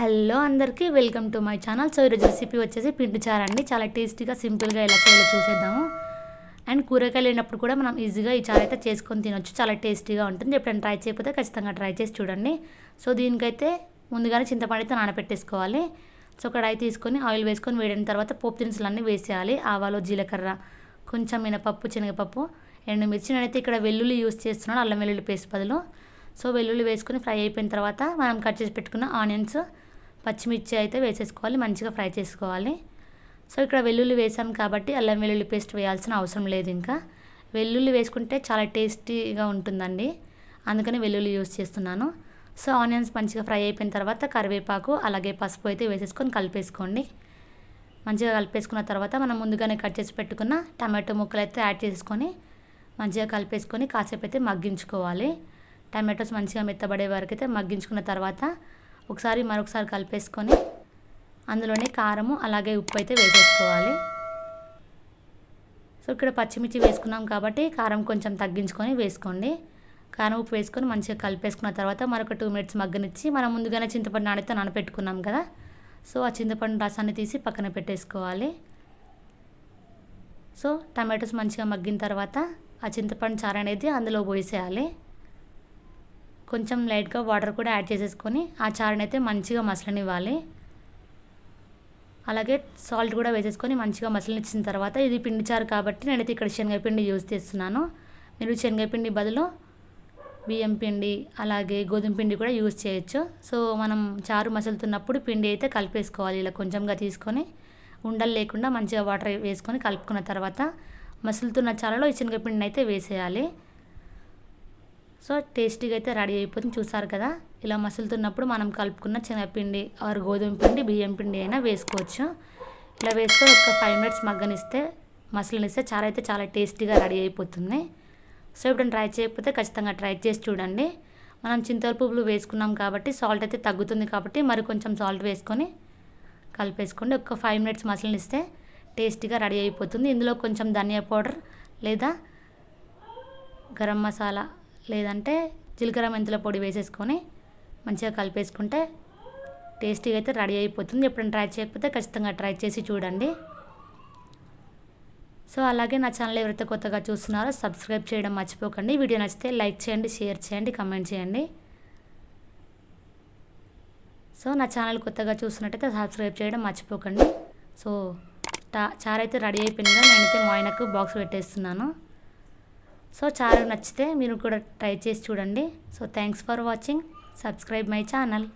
Hello అందరికీ welcome to my channel. So ఈరోజు recipe వచ్చేసి పిండి చారండి అండి. చాలా టేస్టీగా సింపుల్గా ఎలా చేయాలో చూసేద్దాము. అండ్ కూరగాయలు లేనప్పుడు కూడా మనం ఈజీగా ఈ చారు అయితే చేసుకొని తినొచ్చు. చాలా టేస్టీగా ఉంటుంది. ఎప్పుడైనా ట్రై చేయకపోతే ఖచ్చితంగా ట్రై చేసి చూడండి. సో దీనికైతే ముందుగానే చింతపండు అయితే నానబెట్టేసుకోవాలి. సో కడాయి తీసుకొని ఆయిల్ వేసుకొని వేడిన తర్వాత పోపు దినుసులన్నీ వేసేయాలి. ఆవాలు జీలకర్ర కొంచెం మినపప్పు శనగపప్పు ఎండుమిర్చి నేనైతే ఇక్కడ వెల్లుల్లి యూస్ చేస్తున్నాను. అల్లం వెల్లుల్లి పేస్ట్ బదులు. సో వెల్లుల్లి వేసుకొని ఫ్రై అయిపోయిన తర్వాత మనం కట్ చేసి పెట్టుకున్న ఆనియన్స్ పచ్చిమిర్చి అయితే వేసేసుకోవాలి మంచిగా ఫ్రై చేసుకోవాలి. సో ఇక్కడ వెల్లుల్లి వేసాం కాబట్టి అల్లం వెల్లుల్లి పేస్ట్ వేయాల్సిన అవసరం లేదు ఇంకా. వెల్లుల్లి వేసుకుంటే చాలా టేస్టీగా ఉంటుందండి. అందుకని వెల్లుల్లి యూస్ చేస్తున్నాను. సో ఆనియన్స్ మంచిగా ఫ్రై అయిపోయిన తర్వాత కరివేపాకు అలాగే పసుపు అయితే వేసేసుకొని కలిపేసుకోండి. మంచిగా కలిపేసుకున్న తర్వాత మనం ముందుగానే కట్ చేసి పెట్టుకున్న టమాటో ముక్కలు అయితే యాడ్ చేసుకొని మంచిగా కలిపేసుకొని కాసేపు అయితే మగ్గించుకోవాలి. టమాటోస్ మంచిగా మెత్తబడే వరకు అయితే మగ్గించుకున్న తర్వాత ఒకసారి మరొకసారి కలిపేసుకొని అందులోనే కారము అలాగే ఉప్పు అయితే వేసేసుకోవాలి. సో ఇక్కడ పచ్చిమిర్చి వేసుకున్నాం కాబట్టి కారం కొంచెం తగ్గించుకొని వేసుకోండి. కారం ఉప్పు వేసుకొని మంచిగా కలిపేసుకున్న తర్వాత మరొక టూ మినిట్స్ మగ్గనిచ్చి మనం ముందుగానే చింతపండు నానైతే నానపెట్టుకున్నాం కదా. సో ఆ చింతపండు రసాన్ని తీసి పక్కన పెట్టేసుకోవాలి. సో టమాటోస్ మంచిగా మగ్గిన తర్వాత ఆ చింతపండు చారు అనేది అందులో పోసేయాలి. కొంచెం లైట్గా వాటర్ కూడా యాడ్ చేసేసుకొని ఆ చారుని అయితే మంచిగా మసలనివ్వాలి. అలాగే సాల్ట్ కూడా వేసేసుకొని మంచిగా మసలనిచ్చిన తర్వాత ఇది పిండి చారు కాబట్టి నేనైతే ఇక్కడ శనగపిండి యూజ్ చేస్తున్నాను. మీరు శనగపిండి బదులు బియ్యం పిండి అలాగే గోధుమ పిండి కూడా యూజ్ చేయొచ్చు. సో మనం చారు మసులుతున్నప్పుడు పిండి అయితే కలిపేసుకోవాలి ఇలా కొంచెంగా తీసుకొని. ఉండలు లేకుండా మంచిగా వాటర్ వేసుకొని కలుపుకున్న తర్వాత మసులుతున్న చారులో ఈ శనగపిండిని అయితే వేసేయాలి. సో టేస్టీగా అయితే రెడీ అయిపోతుంది. చూసారు కదా? ఇలా మసులుతున్నప్పుడు మనం కలుపుకున్న శనగపిండి ఆరు గోధుమ పిండి బియ్యం పిండి అయినా వేసుకోవచ్చు. ఇలా వేసుకొని ఒక ఫైవ్ మినిట్స్ మగ్గనిస్తే మసలనిస్తే చాలా అయితే చాలా టేస్టీగా రెడీ అయిపోతుంది. సో ఇప్పుడు ట్రై చేయకపోతే ఖచ్చితంగా ట్రై చేసి చూడండి. మనం చింతల పువ్వులు వేసుకున్నాం కాబట్టి సాల్ట్ అయితే తగ్గుతుంది కాబట్టి మరి కొంచెం సాల్ట్ వేసుకొని కలిపేసుకోండి. ఒక ఫైవ్ మినిట్స్ మసలనిస్తే టేస్టీగా రెడీ అయిపోతుంది. ఇందులో కొంచెం ధనియా పౌడర్ లేదా గరం మసాలా లేదంటే జీలకర్ర మెంతుల పొడి వేసేసుకొని మంచిగా కలిపేసుకుంటే టేస్టీగా అయితే రెడీ అయిపోతుంది. ఎప్పుడైనా ట్రై చేయకపోతే ఖచ్చితంగా ట్రై చేసి చూడండి. సో అలాగే నా ఛానల్ ఎవరైతే కొత్తగా చూస్తున్నారో సబ్స్క్రైబ్ చేయడం మర్చిపోకండి. వీడియో నచ్చితే లైక్ చేయండి షేర్ చేయండి కమెంట్ చేయండి. సో నా ఛానల్ కొత్తగా చూస్తున్నట్టయితే సబ్స్క్రైబ్ చేయడం మర్చిపోకండి. సో చారైతే అయితే రెడీ అయిపోయిందిగా నేనైతే మా ఆయనకు బాక్స్ పెట్టేస్తున్నాను. సో చారు నచ్చితే మీరు కూడా ట్రై చేసి చూడండి. So thanks for watching. Subscribe my channel.